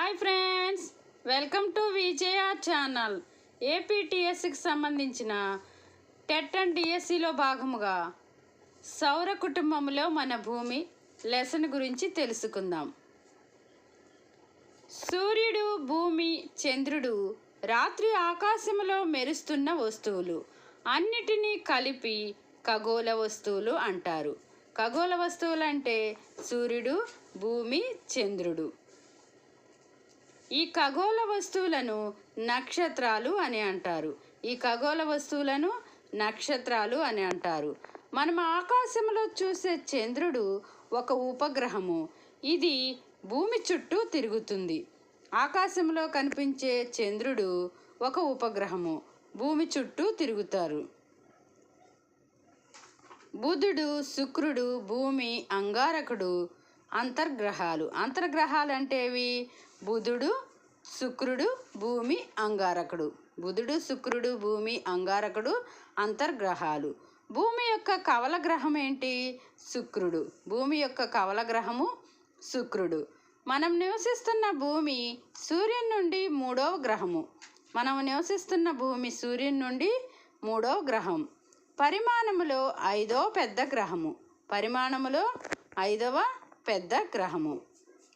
Hi friends welcome to Vijaya channel. ఏపీటీఎస్సికి సంబంధించిన TET and డిఎస్సిలో భాగముగా సౌర కుటుంబంలో మన భూమి లెసన్ గురించి తెలుసుకుందాం. సూర్యుడు భూమి చంద్రుడు రాత్రి ఆకాశంలో మెరుస్తున్న వస్తువులు. అన్నిటినీ కలిపి ఖగోళ వస్తువులు అంటారు. ఖగోళ వస్తువులు అంటే సూర్యుడు భూమి చంద్రుడు. ఈ ఖగోళ వస్తువులను నక్షత్రాలు అని అంటారు. ఈ ఖగోళ వస్తువులను నక్షత్రాలు అని అంటారు. మనం ఆకాశంలో చూసే చంద్రుడు ఒక ఉపగ్రహము. ఇది భూమి చుట్టూ తిరుగుతుంది. ఆకాశంలో కనిపించే చంద్రుడు ఒక ఉపగ్రహము. భూమి చుట్టూ తిరుగుతారు. బుధుడు శుక్రుడు భూమి అంగారకుడు అంతర్గ్రహాలు. అంతర్గ్రహాలు అంటేవి బుధుడు శుక్రుడు భూమి అంగారకుడు. బుధుడు శుక్రుడు భూమి అంగారకుడు అంతర్గ్రహాలు. భూమి యొక్క కవల గ్రహం ఏంటి? శుక్రుడు. భూమి యొక్క కవల గ్రహము శుక్రుడు. మనం నివసిస్తున్న భూమి సూర్యుని నుండి మూడవ గ్రహము. మనం నివసిస్తున్న భూమి సూర్యుని నుండి మూడవ గ్రహం. పరిమాణములో ఐదవ పెద్ద గ్రహము. పరిమాణములో ఐదవ పెద్ద గ్రహము.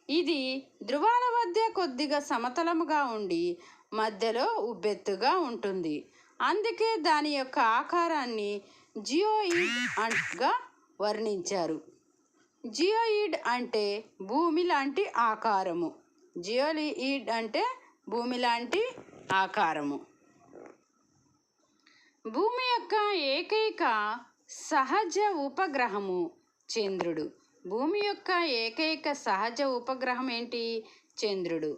ఇది ధృవాల మధ్య కొద్దిగా సమతలముగా ఉండి మధ్యలో ఉబ్బెత్తుగా ఉంటుంది. అందుకే దాని యొక్క ఆకారాన్ని జియోయిడ్గా వర్ణించారు. జియోయిడ్ అంటే భూమి లాంటి ఆకారము. జియోయిడ్ అంటే భూమి లాంటి ఆకారము. భూమి యొక్క ఏకైక సహజ ఉపగ్రహము చంద్రుడు. భూమి యొక్క ఏకైక సహజ ఉపగ్రహం ఏంటి? చంద్రుడు.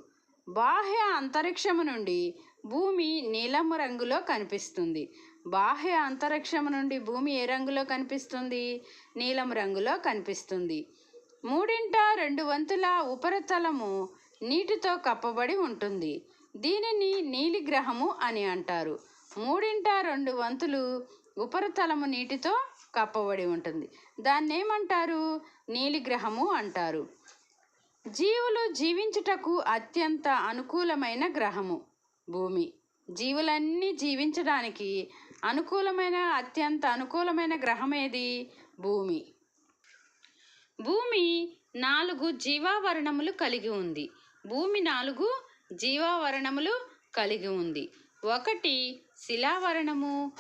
బాహ్య అంతరిక్షము నుండి భూమి నీలము రంగులో కనిపిస్తుంది. బాహ్య అంతరిక్షము నుండి భూమి ఏ రంగులో కనిపిస్తుంది? నీలం రంగులో కనిపిస్తుంది. మూడింట రెండు వంతుల ఉపరితలము నీటితో కప్పబడి ఉంటుంది. దీనిని నీలిగ్రహము అని అంటారు. మూడింట రెండు వంతులు ఉపరితలము నీటితో కప్పబడి ఉంటుంది. దాన్ని ఏమంటారు నీలిగ్రహము అంటారు. జీవులు జీవించుటకు అత్యంత అనుకూలమైన గ్రహము భూమి. జీవులన్నీ జీవించడానికి అనుకూలమైన అత్యంత అనుకూలమైన గ్రహం ఏది భూమి. భూమి నాలుగు జీవావరణములు కలిగి ఉంది. భూమి నాలుగు జీవావరణములు కలిగి ఉంది. ఒకటి శిలావరణము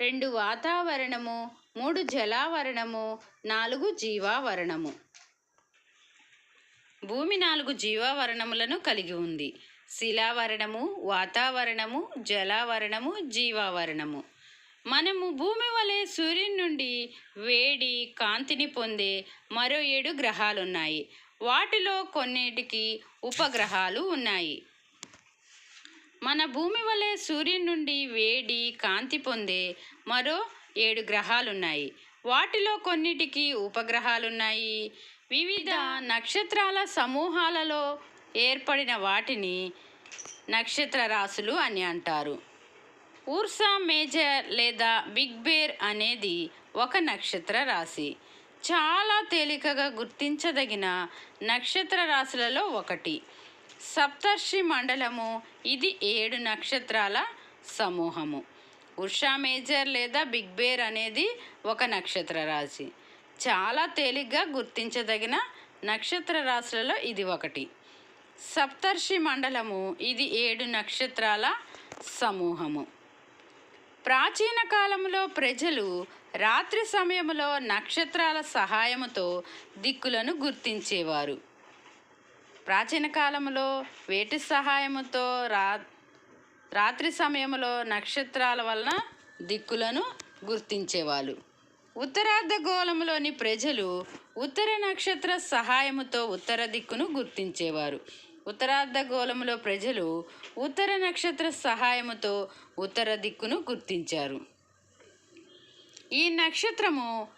రెండు వాతావరణము మూడు జలావరణము నాలుగు జీవావరణము. భూమి నాలుగు జీవావరణములను కలిగి ఉంది. శిలావరణము వాతావరణము జలావరణము జీవావరణము. మనము భూమి వలె సూర్యుని నుండి వేడి కాంతిని పొందే మరో ఏడు గ్రహాలున్నాయి. వాటిలో కొన్నిటికి ఉపగ్రహాలు ఉన్నాయి. మన భూమి వలె సూర్యుని నుండి వేడి కాంతి పొందే మరో ఏడు గ్రహాలున్నాయి. వాటిలో కొన్నిటికి ఉపగ్రహాలున్నాయి. వివిధ నక్షత్రాల సమూహాలలో ఏర్పడిన వాటిని నక్షత్ర రాశులు అని అంటారు. ఊర్సా మేజర్ లేదా బిగ్ బేర్ అనేది ఒక నక్షత్ర రాశి. చాలా తేలికగా గుర్తించదగిన నక్షత్ర రాశులలో ఒకటి. సప్తర్షి మండలము ఇది ఏడు నక్షత్రాల సమూహము. ఉషా మేజర్ లేదా బిగ్ బేర్ అనేది ఒక నక్షత్ర రాశి. చాలా తేలిగ్గా గుర్తించదగిన నక్షత్ర రాశులలో ఇది ఒకటి. సప్తర్షి మండలము ఇది ఏడు నక్షత్రాల సమూహము. ప్రాచీన కాలంలో ప్రజలు రాత్రి సమయంలో నక్షత్రాల సహాయముతో దిక్కులను గుర్తించేవారు. ప్రాచీన కాలంలో వేటి సహాయముతో రా రాత్రి సమయంలో నక్షత్రాల వలన దిక్కులను గుర్తించేవాళ్ళు. ఉత్తరార్ధగోళంలోని ప్రజలు ఉత్తర నక్షత్ర సహాయముతో ఉత్తర దిక్కును గుర్తించేవారు. ఉత్తరార్ధగోళంలో ప్రజలు ఉత్తర నక్షత్ర సహాయముతో ఉత్తర దిక్కును గుర్తించారు. ఈ నక్షత్రము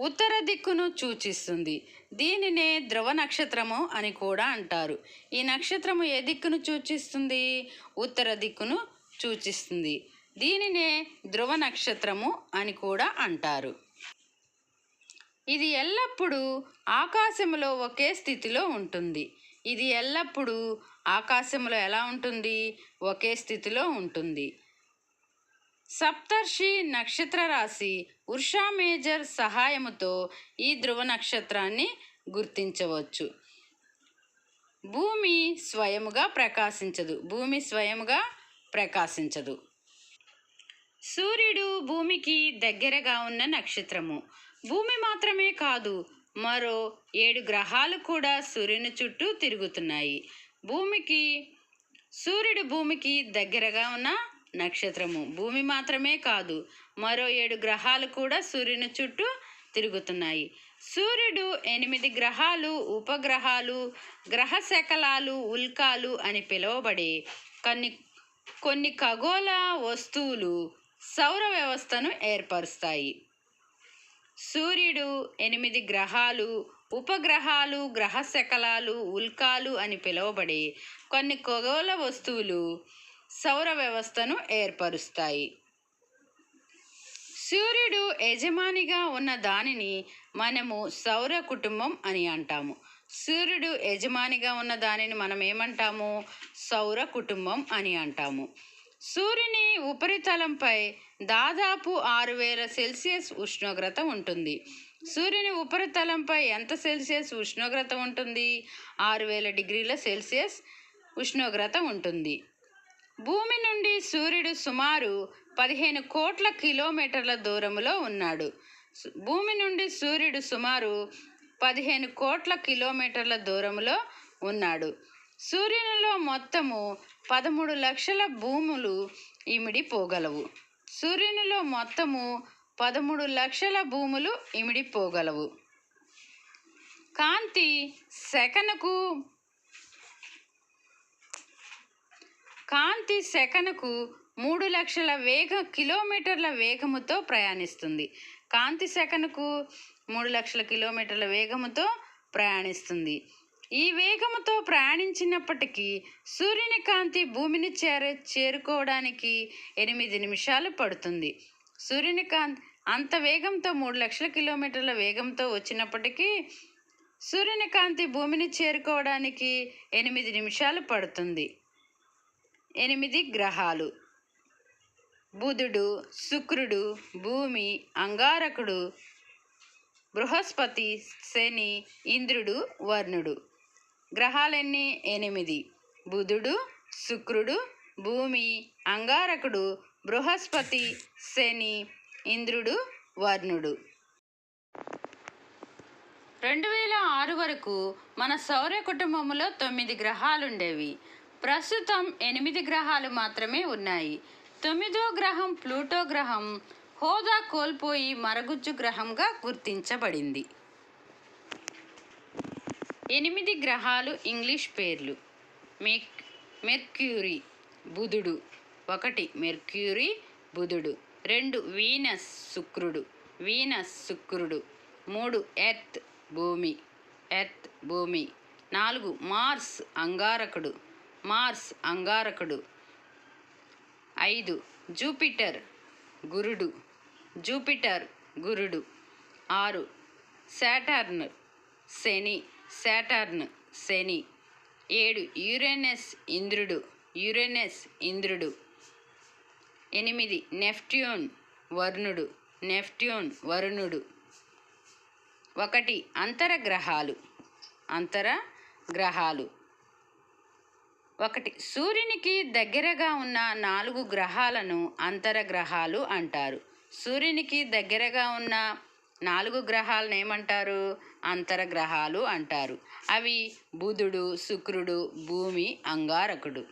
ఉత్తర దిక్కును సూచిస్తుంది. దీనినే ధ్రువ నక్షత్రము అని కూడా అంటారు. ఈ నక్షత్రము ఏ దిక్కును సూచిస్తుంది? ఉత్తర దిక్కును సూచిస్తుంది. దీనినే ధ్రువ నక్షత్రము అని కూడా అంటారు. ఇది ఎల్లప్పుడూ ఆకాశంలో ఒకే స్థితిలో ఉంటుంది. ఇది ఎల్లప్పుడూ ఆకాశంలో ఎలా ఉంటుంది? ఒకే స్థితిలో ఉంటుంది. సప్తర్షి నక్షత్ర రాశి ఉర్షా మేజర్ సహాయముతో ఈ ధ్రువ నక్షత్రాన్ని గుర్తించవచ్చు. భూమి స్వయముగా ప్రకాశించదు. భూమి స్వయముగా ప్రకాశించదు. సూర్యుడు భూమికి దగ్గరగా ఉన్న నక్షత్రము. భూమి మాత్రమే కాదు మరో ఏడు గ్రహాలు కూడా సూర్యుని చుట్టూ తిరుగుతున్నాయి. భూమికి సూర్యుడు భూమికి దగ్గరగా ఉన్న నక్షత్రము. భూమి మాత్రమే కాదు మరో ఏడు గ్రహాలు కూడా సూర్యుని చుట్టూ తిరుగుతున్నాయి. సూర్యుడు ఎనిమిది గ్రహాలు ఉపగ్రహాలు గ్రహ శకలాలు ఉల్కాలు అని పిలువబడే కొన్ని కొన్ని ఖగోళ వస్తువులు సౌర వ్యవస్థను ఏర్పరుస్తాయి. సూర్యుడు ఎనిమిది గ్రహాలు ఉపగ్రహాలు గ్రహ శకలాలు ఉల్కాలు అని పిలువబడే కొన్ని ఖగోళ వస్తువులు సౌర వ్యవస్థను ఏర్పరుస్తాయి. సూర్యుడు యజమానిగా ఉన్న దానిని మనము సౌర కుటుంబం అని అంటాము. సూర్యుడు యజమానిగా ఉన్న దానిని మనం ఏమంటాము? సౌర కుటుంబం అని అంటాము. సూర్యుని ఉపరితలంపై దాదాపు ఆరు వేల సెల్సియస్ ఉష్ణోగ్రత ఉంటుంది. సూర్యుని ఉపరితలంపై ఎంత సెల్సియస్ ఉష్ణోగ్రత ఉంటుంది? ఆరు వేల డిగ్రీల సెల్సియస్ ఉష్ణోగ్రత ఉంటుంది. భూమి నుండి సూర్యుడు సుమారు పదిహేను కోట్ల కిలోమీటర్ల దూరంలో ఉన్నాడు. భూమి నుండి సూర్యుడు సుమారు పదిహేను కోట్ల కిలోమీటర్ల దూరంలో ఉన్నాడు. సూర్యునిలో మొత్తము పదమూడు లక్షల భూములు ఇమిడిపోగలవు సూర్యునిలో మొత్తము పదమూడు లక్షల భూములు ఇమిడిపోగలవు కాంతి సెకనుకు కాంతి సెకనుకు మూడు లక్షల వేగ కిలోమీటర్ల వేగముతో ప్రయాణిస్తుంది. కాంతి సెకనుకు మూడు లక్షల కిలోమీటర్ల వేగముతో ప్రయాణిస్తుంది. ఈ వేగముతో ప్రయాణించినప్పటికీ సూర్యుని కాంతి భూమిని చేరే చేరుకోవడానికి ఎనిమిది నిమిషాలు పడుతుంది. సూర్యుని కాంతి అంత వేగంతో మూడు లక్షల కిలోమీటర్ల వేగంతో వచ్చినప్పటికీ సూర్యుని కాంతి భూమిని చేరుకోవడానికి ఎనిమిది నిమిషాలు పడుతుంది. ఎనిమిది గ్రహాలు. బుధుడు శుక్రుడు భూమి అంగారకుడు బృహస్పతి శని ఇంద్రుడు వర్ణుడు. గ్రహాలన్నీ ఎనిమిది. బుధుడు శుక్రుడు భూమి అంగారకుడు బృహస్పతి శని ఇంద్రుడు వర్ణుడు. రెండు వేల ఆరు వరకు మన సౌర కుటుంబంలో తొమ్మిది గ్రహాలుండేవి. ప్రస్తుతం ఎనిమిది గ్రహాలు మాత్రమే ఉన్నాయి. తొమ్మిదో గ్రహం ప్లూటో గ్రహం హోదా కోల్పోయి మరగుజ్జు గ్రహంగా గుర్తించబడింది. ఎనిమిది గ్రహాలు ఇంగ్లీష్ పేర్లు. మెక్ మెర్క్యూరీ బుధుడు. ఒకటి మెర్క్యూరీ బుధుడు. రెండు వీనస్ శుక్రుడు. వీనస్ శుక్రుడు. మూడు ఎర్త్ భూమి. ఎర్త్ భూమి. నాలుగు మార్స్ అంగారకుడు. మార్స్ అంగారకుడు. ఐదు జూపిటర్ గురుడు. జూపిటర్ గురుడు. ఆరు శాటర్న్ శని. శాటర్న్ శని. ఏడు యురేనస్ ఇంద్రుడు. యురేనస్ ఇంద్రుడు. ఎనిమిది నెఫ్ట్యూన్ వరుణుడు. నెఫ్ట్యూన్ వరుణుడు. ఒకటి అంతర గ్రహాలు. అంతర గ్రహాలు. ఒకటి. సూర్యునికి దగ్గరగా ఉన్న నాలుగు గ్రహాలను అంతర గ్రహాలు అంటారు. సూర్యునికి దగ్గరగా ఉన్న నాలుగు గ్రహాలను ఏమంటారు? అంతర గ్రహాలు అంటారు. అవి బుధుడు శుక్రుడు భూమి అంగారకుడు.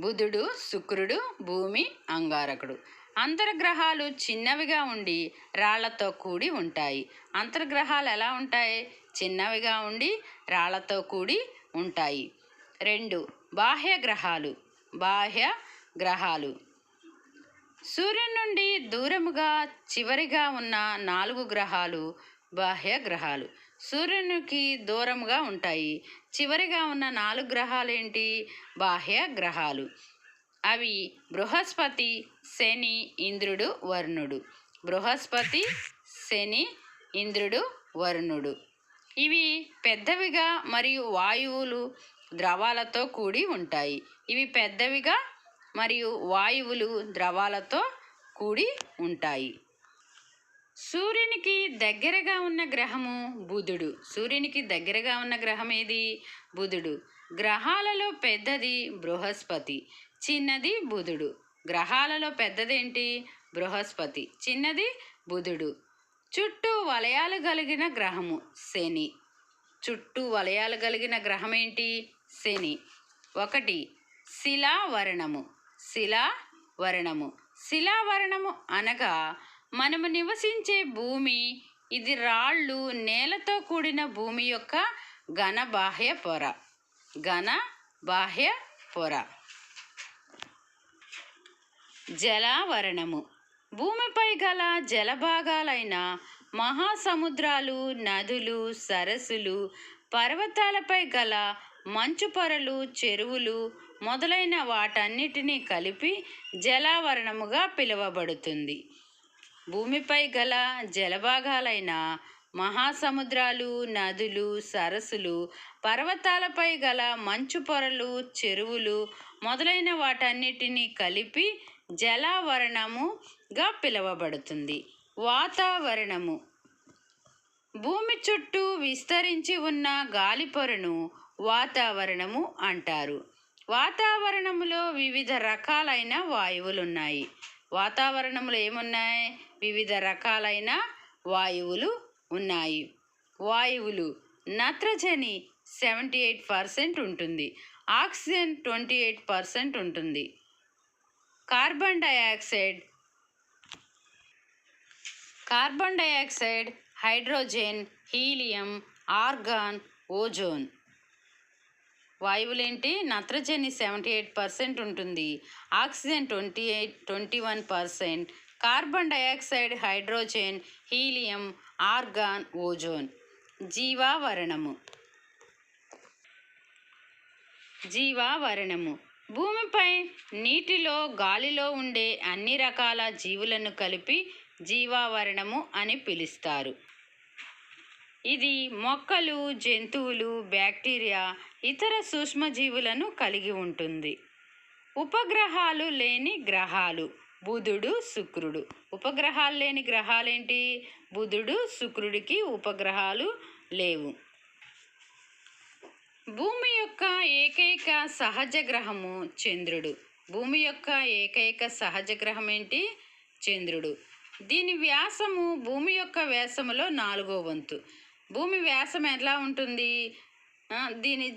బుధుడు శుక్రుడు భూమి అంగారకుడు. అంతర్గ్రహాలు చిన్నవిగా ఉండి రాళ్ళతో కూడి ఉంటాయి. అంతర్గ్రహాలు ఎలా ఉంటాయి? చిన్నవిగా ఉండి రాళ్ళతో కూడి ఉంటాయి. రెండు బాహ్య గ్రహాలు బాహ్య గ్రహాలు సూర్యుని నుండి దూరముగా చివరిగా ఉన్న నాలుగు గ్రహాలు బాహ్య గ్రహాలు సూర్యునికి దూరంగా ఉంటాయి. చివరిగా ఉన్న నాలుగు గ్రహాలు ఏంటి బాహ్య గ్రహాలు అవి బృహస్పతి శని ఇంద్రుడు వరుణుడు. బృహస్పతి శని ఇంద్రుడు వరుణుడు. ఇవి పెద్దవిగా మరియు వాయువులు ద్రవాలతో కూడి ఉంటాయి. ఇవి పెద్దవిగా మరియు వాయువులు ద్రవాలతో కూడి ఉంటాయి. సూర్యునికి దగ్గరగా ఉన్న గ్రహము బుధుడు. సూర్యునికి దగ్గరగా ఉన్న గ్రహం ఏది? బుధుడు. గ్రహాలలో పెద్దది బృహస్పతి. చిన్నది బుధుడు. గ్రహాలలో పెద్దదేంటి? బృహస్పతి. చిన్నది బుధుడు. చుట్టూ వలయాలు కలిగిన గ్రహము శని. చుట్టూ వలయాలు కలిగిన గ్రహం ఏంటి శని. ఒకటి శిలావరణము. శిలావరణము. శిలావరణము అనగా మనము నివసించే భూమి. ఇది రాళ్ళు నేలతో కూడిన భూమి యొక్క ఘన బాహ్య పొర. ఘన బాహ్య పొర. జలావరణము. భూమిపై గల జలభాగాలైన మహాసముద్రాలు నదులు సరస్సులు పర్వతాలపై గల మంచు పొరలు చెరువులు మొదలైన వాటన్నిటినీ కలిపి జలావరణముగా పిలువబడుతుంది. భూమిపై గల జలభాగాలైన మహాసముద్రాలు నదులు సరస్సులు పర్వతాలపై గల మంచు పొరలు చెరువులు మొదలైన వాటన్నిటినీ కలిపి జలావరణముగా పిలువబడుతుంది. వాతావరణము. భూమి చుట్టూ విస్తరించి ఉన్న గాలి పొరను వాతావరణము అంటారు. వాతావరణములో వివిధ రకాలైన వాయువులు ఉన్నాయి వాతావరణంలో ఏమున్నాయి? వివిధ రకాలైన వాయువులు ఉన్నాయి. వాయువులు నత్రజని సెవెంటీ ఎయిట్ పర్సెంట్ ఉంటుంది. ఆక్సిజన్ ట్వంటీ ఎయిట్ పర్సెంట్ ఉంటుంది. Carbon dioxide carbon dioxide hydrogen helium argon ozone. వాయువులేంటి? నత్రజని సెవెంటీ ఎయిట్ పర్సెంట్ ఉంటుంది. Oxygen twenty eight twenty one percent. Carbon dioxide hydrogen helium argon ozone. జీవావరణము. జీవావరణము. భూమిపై నీటిలో గాలిలో ఉండే అన్ని రకాల జీవులను కలిపి జీవావరణము అని పిలుస్తారు. ఇది మొక్కలు జంతువులు బ్యాక్టీరియా ఇతర సూక్ష్మజీవులను కలిగి ఉంటుంది. ఉపగ్రహాలు లేని గ్రహాలు. బుధుడు శుక్రుడు. ఉపగ్రహాలు లేని గ్రహాలేంటి? బుధుడు శుక్రుడికి ఉపగ్రహాలు లేవు. భూమి యొక్క ఏకైక సహజ గ్రహము చంద్రుడు. భూమి యొక్క ఏకైక సహజ గ్రహం ఏంటి చంద్రుడు. దీని వ్యాసము భూమి యొక్క వ్యాసములో నాలుగో వంతు. భూమి వ్యాసం ఎలా ఉంటుంది? దీని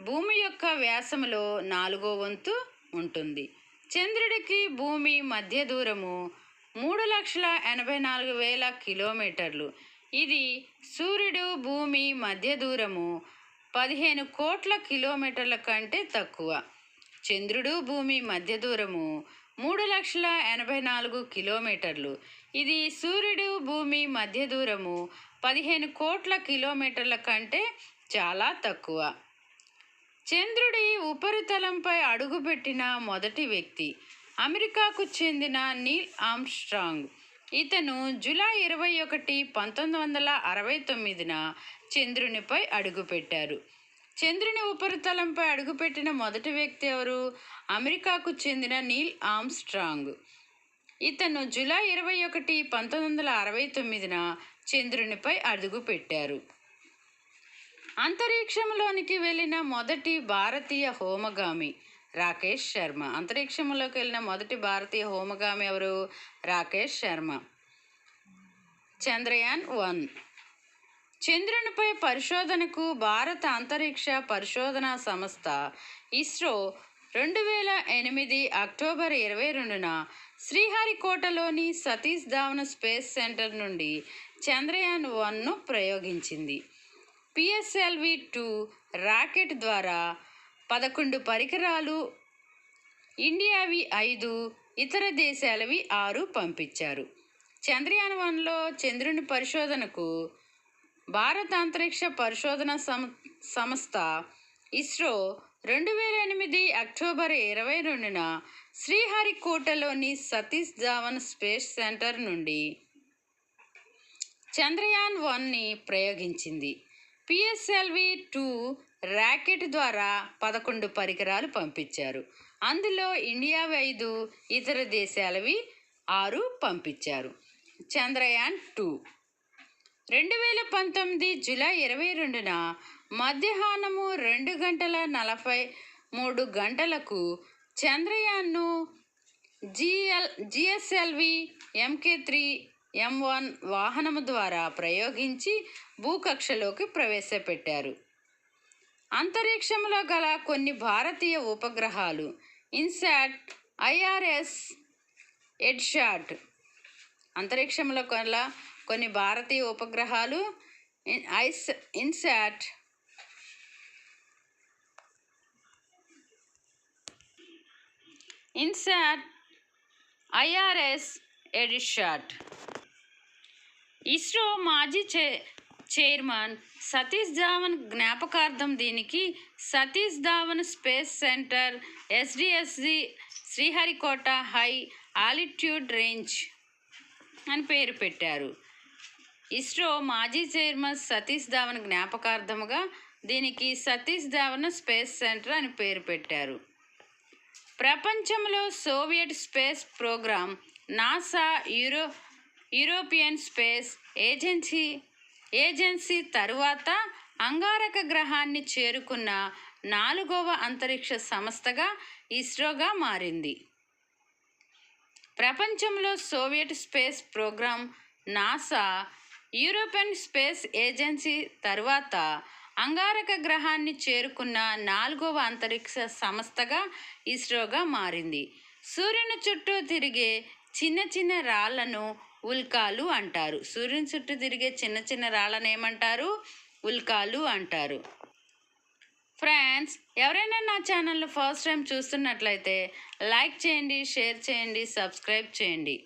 భూమి యొక్క వ్యాసములో నాలుగో వంతు ఉంటుంది. చంద్రుడికి భూమి మధ్య దూరము మూడు లక్షల ఎనభై నాలుగు వేల కిలోమీటర్లు. ఇది సూర్యుడు భూమి మధ్య దూరము పదిహేను కోట్ల కిలోమీటర్ల కంటే తక్కువ. చంద్రుడు భూమి మధ్య దూరము మూడు లక్షల ఎనభై నాలుగు కిలోమీటర్లు. ఇది సూర్యుడు భూమి మధ్య దూరము పదిహేను కోట్ల కిలోమీటర్ల కంటే చాలా తక్కువ. చంద్రుడి ఉపరితలంపై అడుగుపెట్టిన మొదటి వ్యక్తి అమెరికాకు చెందిన నీల్ ఆమ్స్ట్రాంగ్ ఇతను జూలై ఇరవై ఒకటి పంతొమ్మిది వందల అరవై తొమ్మిదిన చంద్రునిపై అడుగుపెట్టారు. చంద్రుని ఉపరితలంపై అడుగుపెట్టిన మొదటి వ్యక్తి ఎవరు? అమెరికాకు చెందిన నీల్ ఆమ్స్ట్రాంగ్ ఇతను జూలై ఇరవై ఒకటి పంతొమ్మిది వందల అరవై తొమ్మిదిన చంద్రునిపై అడుగుపెట్టారు అంతరిక్షంలోనికి వెళ్ళిన మొదటి భారతీయ హోమగామి రాకేష్ శర్మ. అంతరిక్షంలోకి వెళ్ళిన మొదటి భారతీయ హోమగామి ఎవరు? రాకేష్ శర్మ. చంద్రయాన్ వన్. చంద్రునిపై పరిశోధనకు భారత అంతరిక్ష పరిశోధన సంస్థ ఇస్రో రెండు వేల ఎనిమిది అక్టోబర్ ఇరవై రెండున శ్రీహరికోటలోని సతీష్ ధావన్ స్పేస్ సెంటర్ నుండి చంద్రయాన్ వన్ను ప్రయోగించింది. పిఎస్ఎల్వి టూ రాకెట్ ద్వారా పదకొండు పరికరాలు ఇండియావి ఐదు ఇతర దేశాలవి ఆరు పంపించారు. చంద్రయాన్ వన్లో చంద్రుని పరిశోధనకు భారత అంతరిక్ష పరిశోధన సం సంస్థ ఇస్రో రెండు వేల ఎనిమిది అక్టోబర్ ఇరవై రెండున శ్రీహరికోటలోని సతీష్ ధావన్ స్పేస్ సెంటర్ నుండి చంద్రయాన్ వన్ని ప్రయోగించింది. పిఎస్ఎల్వి టూ ర్యాకెట్ ద్వారా పదకొండు పరికరాలు పంపించారు. అందులో ఇండియా ఐదు ఇతర దేశాలవి ఆరు పంపించారు. చంద్రయాన్ టూ. రెండు వేల పంతొమ్మిది జూలై ఇరవై రెండున మధ్యాహ్నము రెండు గంటల నలభై మూడు గంటలకు చంద్రయాన్ను GL GSLV MK three M one వాహనము ద్వారా ప్రయోగించి భూకక్షలోకి ప్రవేశపెట్టారు. అంతరిక్షంలో గల కొన్ని భారతీయ ఉపగ్రహాలు ఇన్సాట్ ఐఆర్ఎస్ ఎడ్షాట్ అంతరిక్షంలో గల కొన్ని భారతీయ ఉపగ్రహాలు ఇన్- ఐస్ ఇన్సాట్ ఇన్సాట్ ఐఆర్ఎస్ ఎడిషాట్ ఇస్రో మాజీ చే చైర్మన్ సతీష్ ధావన్ జ్ఞాపకార్థం దీనికి Satish Dhawan space centre SDSC Sriharikota high altitude range అని పేరు పెట్టారు. ఇస్రో మాజీ చైర్మన్ సతీష్ ధావన్ జ్ఞాపకార్థముగా దీనికి సతీష్ ధావన్ స్పేస్ సెంటర్ అని పేరు పెట్టారు. ప్రపంచంలో Soviet space programme NASA euro European space agency agency తరువాత అంగారక గ్రహాన్ని చేరుకున్న నాలుగవ అంతరిక్ష సంస్థగా ఇస్రోగా మారింది. ప్రపంచంలో Soviet space programme NASA European space agency తర్వాత అంగారక గ్రహాన్ని చేరుకున్న నాలుగవ అంతరిక్ష సంస్థగా ఇస్రోగా మారింది. సూర్యుని చుట్టూ తిరిగే చిన్న చిన్న రాళ్ళను ఉల్కాలు అంటారు. సూర్యుని చుట్టూ తిరిగే చిన్న చిన్న రాళ్ళను ఏమంటారు? ఉల్కాలు అంటారు. ఫ్రెండ్స్ ఎవరైనా నా ఛానల్ను ఫస్ట్ టైం చూస్తున్నట్లయితే లైక్ చేయండి షేర్ చేయండి సబ్స్క్రైబ్ చేయండి.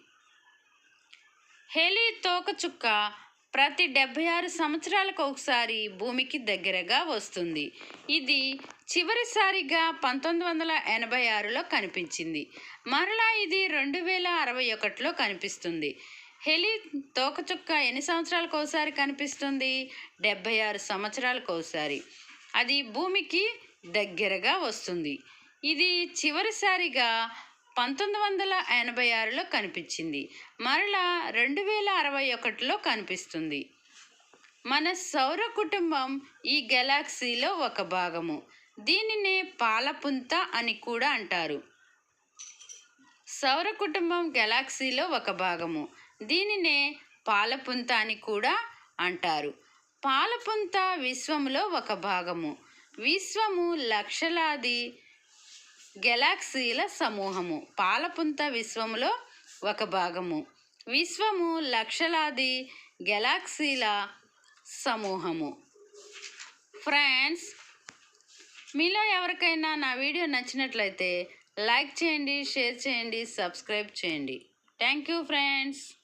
హెలీ తోకచుక్క ప్రతి డెబ్బై ఆరు సంవత్సరాలకు ఒకసారి భూమికి దగ్గరగా వస్తుంది. ఇది చివరిసారిగా పంతొమ్మిది వందల ఎనభై ఆరులో కనిపించింది. మరలా ఇది రెండు వేల అరవై ఒకటిలో కనిపిస్తుంది. హెలీ తోకచుక్క ఎన్ని సంవత్సరాలకు ఒకసారి కనిపిస్తుంది? డెబ్బై ఆరు సంవత్సరాలకు ఒకసారి అది భూమికి దగ్గరగా వస్తుంది. ఇది చివరిసారిగా పంతొమ్మిది వందల ఎనభై ఆరులో కనిపించింది. మరలా రెండు వేల అరవై ఒకటిలో కనిపిస్తుంది. మన సౌర కుటుంబం ఈ గెలాక్సీలో ఒక భాగము. దీనినే పాలపుంత అని కూడా అంటారు. సౌర కుటుంబం గెలాక్సీలో ఒక భాగము. దీనినే పాలపుంత అని కూడా అంటారు. పాలపుంత విశ్వములో ఒక భాగము. విశ్వము లక్షలాది గెలాక్సీల సమూహము. పాలపుంత విశ్వములో ఒక భాగము. విశ్వము లక్షలాది గెలాక్సీల సమూహము. ఫ్రెండ్స్ మీలో ఎవరికైనా నా వీడియో నచ్చినట్లయితే లైక్ చేయండి షేర్ చేయండి సబ్స్క్రైబ్ చేయండి. Thank you friends.